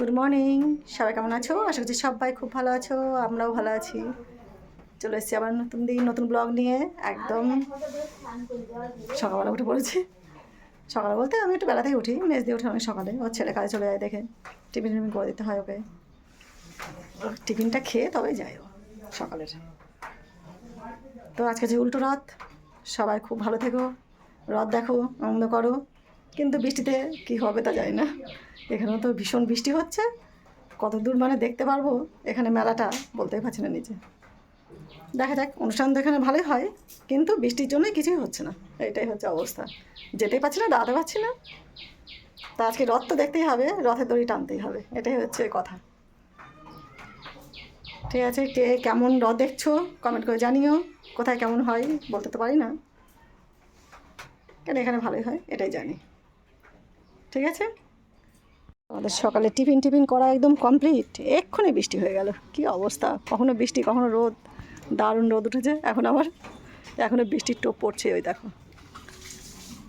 Good morning সবাই কেমন আছো? আশা করছি সবাই খুব ভালো আছো, আমরাও ভালো আছি। চলে এসেছি আবার নতুন দিন, নতুন ব্লগ নিয়ে। একদম সকালবেলা উঠে পড়েছি। সকালে বলতে আমি একটু বেলাতেই উঠি, মেজ দিয়ে উঠি অনেক সকালে। ওর ছেলে কাজে চলে যায় দেখে। টিফিন টিফিন করে দিতে হয় ওকে। টিফিনটা খেয়ে তবেই যায় ও সকালের। তো আজকে যে উল্টো রথ, সবাই খুব ভালো থেকো। রথ দেখো, আনন্দ করো। কিন্তু বৃষ্টিতে কি হবে তা জানি না। এখানেও তো ভীষণ বৃষ্টি হচ্ছে। কত দূর মানে দেখতে পারব, এখানে মেলাটা বলতেই পারছি না নিজে। দেখা যাক, অনুষ্ঠান তো এখানে ভালোই হয়, কিন্তু বৃষ্টির জন্যই কিছুই হচ্ছে না। এটাই হচ্ছে অবস্থা। যেতেই পারছি না, দাঁড়াতে পারছি না। তা আজকে রথ তো দেখতেই হবে, রথের দড়ি টানতেই হবে, এটাই হচ্ছে কথা। ঠিক আছে, কে কেমন রথ দেখছ কমেন্ট করে জানিও। কোথায় কেমন হয়, বলতে তো পারি না। কেন এখানে ভালোই হয়, এটাই জানি। ঠিক আছে? আমাদের সকালে টিফিন টিফিন করা একদম কমপ্লিট এক্ষুনি বৃষ্টি হয়ে গেল। কি অবস্থা? কখনো বৃষ্টি, কখনো রোদ। দারুণ রোদ উঠেছে। এখন আবার এখনও বৃষ্টির টোপ পড়ছে ওই দেখো।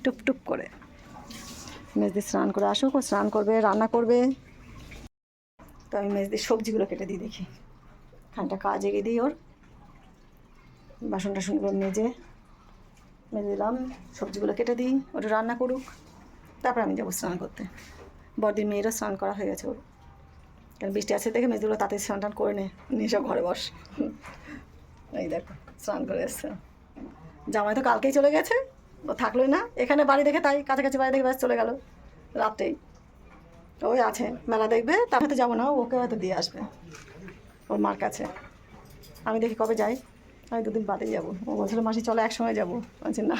টুপ টুপ করে। মেজদি স্নান করে আসুক, ও স্নান করবে, রান্না করবে। তো আমি মেজদির সবজিগুলো কেটে দিই দেখি। খানটা কাজ এগিয়ে দিই ওর। বাসন টাসনগুলো মেজে মেজে দিলাম। সবজিগুলো কেটে দিই। ওটা রান্না করুক। তারপর আমি যাব স্নান করতে। বড়দিন মেয়েরও স্নান করা হয়ে গেছে কারণ বৃষ্টি আছে দেখে মেয়েগুলো তাতে স্নান টান করে নে নিয়ে সব ঘরে বস। এই দেখো, স্নান করে এসছে। জামাই তো কালকেই চলে গেছে। ও থাকলোই না। এখানে বাড়ি দেখে তাই কাছাকাছি বাড়ি দেখে ব্যাস চলে গেল। রাত্রেই। ওই আছে, মেলা দেখবে। তার হয়তো যাব না, ওকে হয়তো দিয়ে আসবে। ওর মার কাছে। আমি দেখি কবে যাই। আমি দুদিন বাদেই যাব। ও বলছিল, মাসি চলো একসময় যাব। বলছি, না,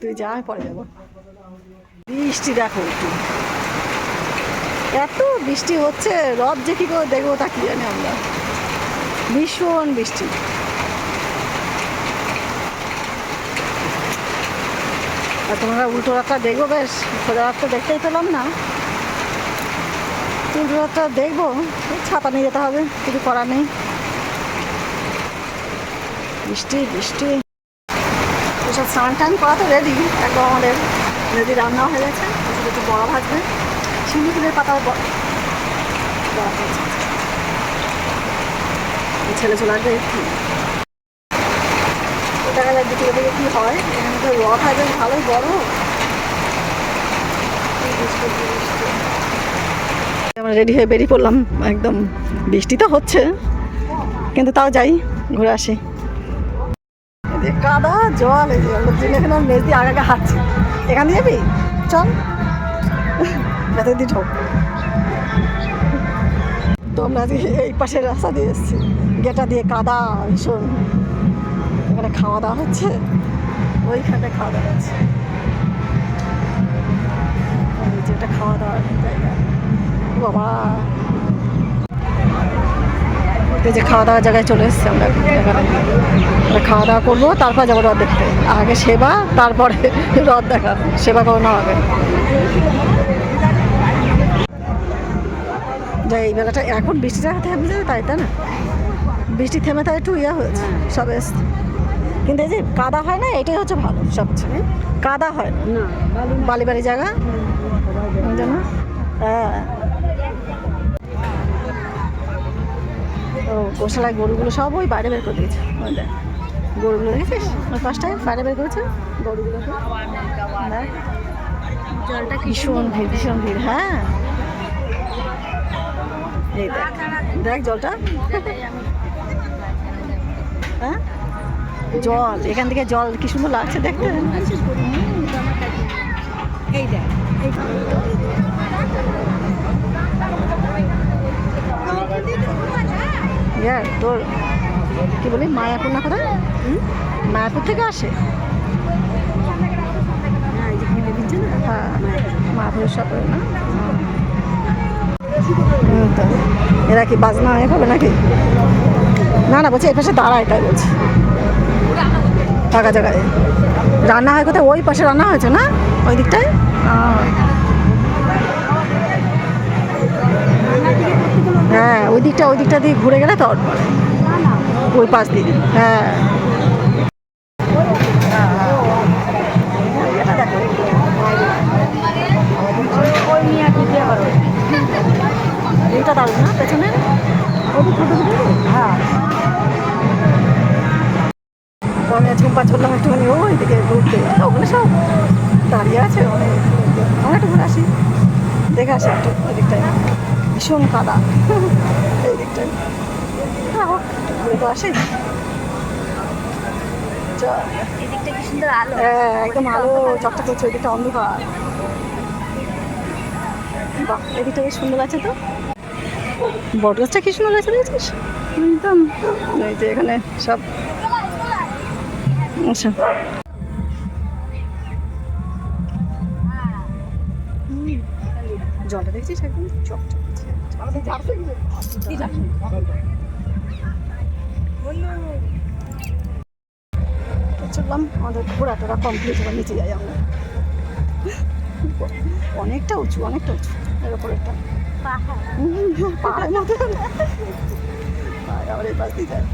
তুই যা পরে যাব। বৃষ্টি দেখো একটু। এত বৃষ্টি হচ্ছে, রথ যে কী করে দেখব তা কি জানি আমরা। ভীষণ বৃষ্টি। আর তোমরা উল্টো রাতটা দেখব, বেশ, সোজা রাতটা দেখতেই পেলাম না। উল্টো রাতটা দেখব, ছাতা নিয়ে যেতে হবে, কিছু করার নেই। বৃষ্টি বৃষ্টি। এসব স্নান টান করা তো রেডি একদম আমাদের। রেডি রান্না হয়ে গেছে কিছু কিছু বড়া ভাজবে শিমলি ফুলের পাতাও বড়া ভাজছে ছেলে চলে আসবে দেখা যাক দুটো দিকে কী হয়? এখানে তো রথ আছে ভালোই বড়। আমরা রেডি হয়ে বেরিয়ে পড়লাম। একদম বৃষ্টি তো হচ্ছে, কিন্তু তাও যাই, ঘুরে আসি। কাদা, জল, এই যে এখানে মেজ আগে আগে হাঁটছে। এখান যাবি? চল। দিয়ে ঢোক। তো আমরা এই পাশের রাস্তা দিয়ে এসেছি। গেটা দিয়ে কাদা, ভীষণ। এখানে খাওয়া দাওয়া হচ্ছে। ওইখানে খাওয়া দাওয়া হচ্ছে। এই যে এটা খাওয়া দাওয়ার জায়গা। বাবা। এই যে খাওয়া দাওয়ার জায়গায় চলে এসেছি আমরা এখানে খাওয়া দাওয়া করব তারপর যাব রথ দেখতে। আগে সেবা তারপরে রথ দেখা। সেবা করানো হবে। যা এই বেলাটা এখন বৃষ্টি জায়গা থেমে যাবে তাই তাই না? বৃষ্টি থেমে তাই একটু ইয়ে হয়েছে সব এসছে কিন্তু এই যে কাদা হয় না এটাই হচ্ছে ভালো সবচেয়ে। কাদা হয় না। বালি বালি জায়গা? হ্যাঁ। গোশালায় গরুগুলো সব ওই বাইরে বের করে দিয়েছে গরুগুলো দেখেছিস ওই পাশটায় বাইরে বের করেছে গরুগুলোকে জলটা ভীষণ ভিড় ভীষণ ভিড় হ্যাঁ এই দেখ দেখ জলটা হ্যাঁ জল এখান থেকে জল কি সুন্দর লাগছে দেখতে এই দেখ এই ইয়ে তোর কি বলি মায়াপুর না কোথায়? মায়াপুর থেকে আসে। না, এই যে খেতে না? হ্যাঁ মায়াপুরের সাথে না? এরা কি বাজনা এ পাবে নাকি? না না বলছি এই পাশে দাঁড়ায় তাই বলছি। ফাঁকা জায়গায়। রান্না হয় কোথায়? ওই পাশে রান্না হয়েছে না? ওই দিকটায়? হ্যাঁ ওই দিকটা ওই দিকটা দিয়ে ঘুরে গেলে তো ওই পাশ দিয়ে হ্যাঁ। এটা দারুণ না? পেছনে? হ্যাঁ। ঝুম্পা চললাম একটুখানি ওই দিকে ঘুরতে। ওখানে সব দাঁড়িয়ে আছে। অনেক। একটু ঘুরে আসি। দেখে আসি ভীষণ কাদা। এই হ্যাঁ, আসি চল। এদিকটা কি সুন্দর আলো? হ্যাঁ একদম আলো চকচক করছে ওইদিকটা অন্ধকার। বাহ এদিকটা বেশ সুন্দর আছে তো। বট গাছটা কি সুন্দর আছে দেখছিস? একদম। এই যে এখানে সব। আচ্ছা। জলটা দেখছিস একদম? চকচক। চললাম আমাদের ঘোরা টোরা কমপ্লিট এবার নিচে যাই আমরা অনেকটা উঁচু অনেকটা উঁচু। এর ওপর একটা। পাহাড়ের আবার এই পাশ দিয়ে যায়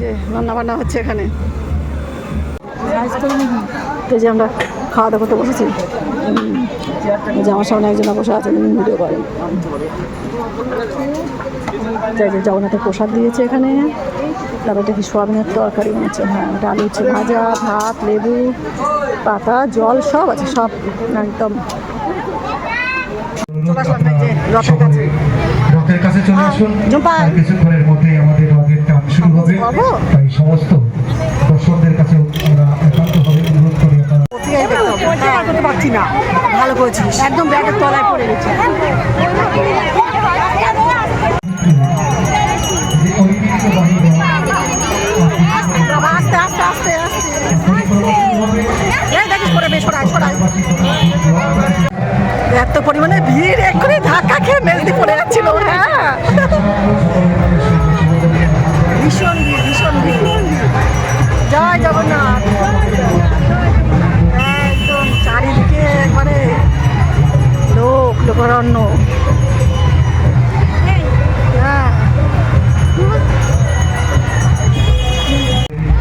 যে রান্না বান্না হচ্ছে এখানে তো যে আমরা খাওয়া দাওয়া করতে বসেছি। যে আমার সামনে একজন বসে আছে ভিডিও করেন। জগন্নাথের প্রসাদ দিয়েছে এখানে। তারপর দেখি সোয়াবিনের তরকারি বানাচ্ছে। হ্যাঁ আলু হচ্ছে ভাজা ভাত লেবু পাতা জল সব আছে সব একদম। রথের কাছে। চলে হ্যাঁ, আসুন। কিছুক্ষণের মধ্যেই আমাদের রথের টান শুরু হবে। তাই সমস্ত দর্শকদের কাছে আমরা একান্তভাবে অনুরোধ করি আপনারা কোথায় দেখতে হবে? হ্যাঁ, করতে পারছি না। ভালো করেছিস। একদম ব্যাগের তলায় পড়ে গেছে। যে ঐতিহ্য বাহিনী বাবা, আস্তে আস্তে আস্তে আস্তে। দেখিস পরে বেশ সরাই সরাই। এত পরিমাণে ভিড় এক্ষুনি ধাক্কা খেয়ে মেজদি পড়ে যাচ্ছিল হ্যাঁ। ভীষণ চল হ্যাঁ।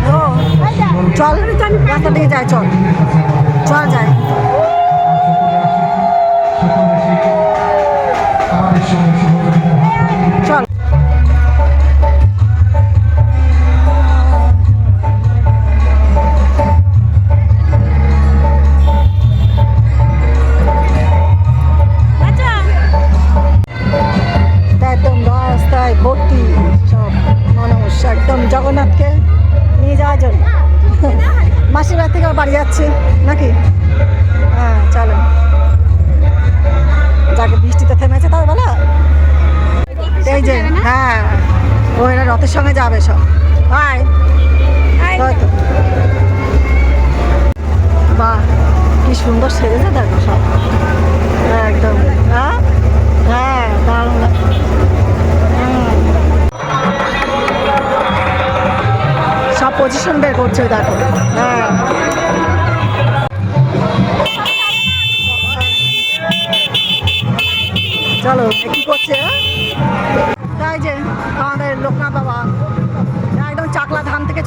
ও চল। রাস্তা দিয়ে যায় চল। চল যাই। এই যে হ্যাঁ। ও এরা রথের সঙ্গে যাবে সব। তো বাহ কি সুন্দর সেজেছে দেখো সব। একদম। হ্যাঁ? হ্যাঁ দারুণ। সব পজিশন বের করছে দেখো। হ্যাঁ।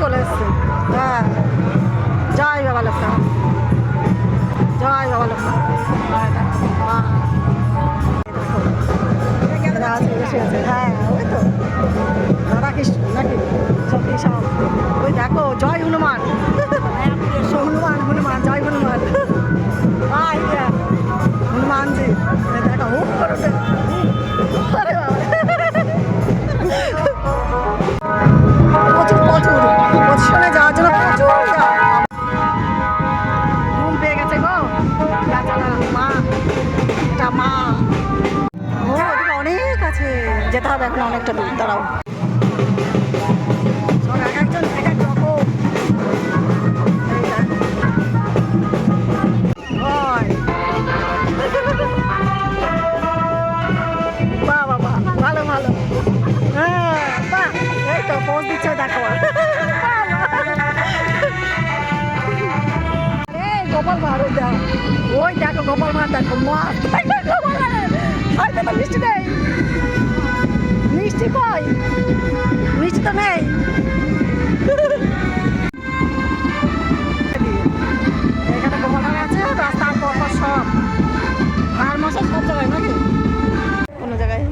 চলে এসছে। হ্যাঁ। জয় বাবা লোকটা জয় বাবা লোকটা হ্যাঁ, ওই তো। রাধা কৃষ্ণ নাকি সব। ওই দেখো জয় হনুমান। যেতে হবে এখন অনেকটা দূর, দাঁড়াও। ওই। দেখো। গোপাল ওই দেখো। গোপাল মা। তো মিষ্টি নেই। মিষ্টি কই মিষ্টি তো নেই। রাস্তার সব। আর সব জায়গায় কোনো জায়গায়?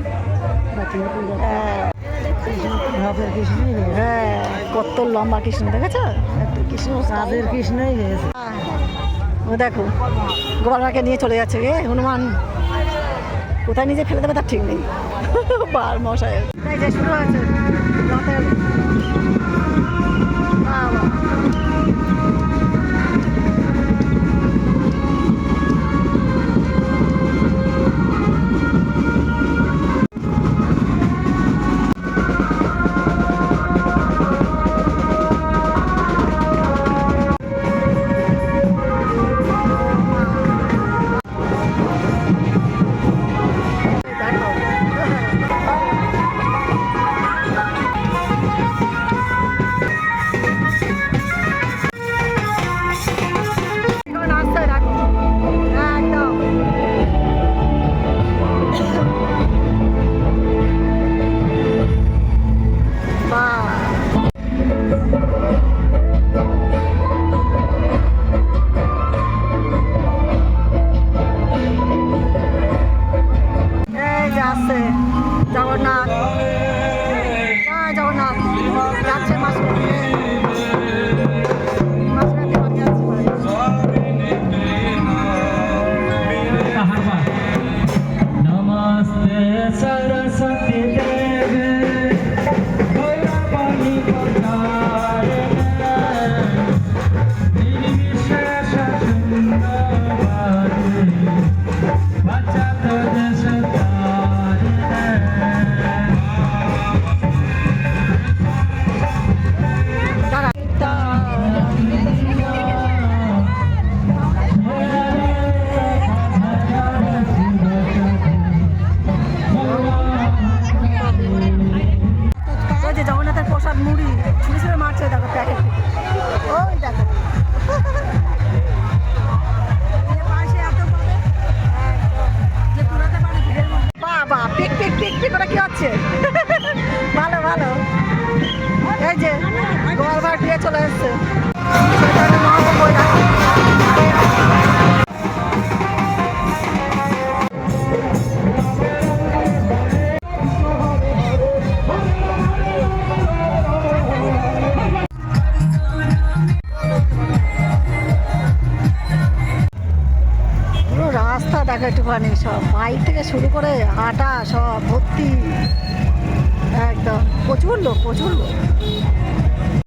হ্যাঁ।, হ্যাঁ। কত লম্বা কৃষ্ণ দেখেছ? কৃষ্ণ কৃষ্ণই হ্যাঁ। ও দেখো নিয়ে চলে যাচ্ছে হনুমান। কোথায় নিজে ফেলে দেবে তার ঠিক নেই। বার মশাইয়ের শুরু হয়েছে জায়গা আছে যেমন না একটুখানি সব বাইক থেকে শুরু করে আটা সব ভর্তি। একদম প্রচুর লোক প্রচুর লোক।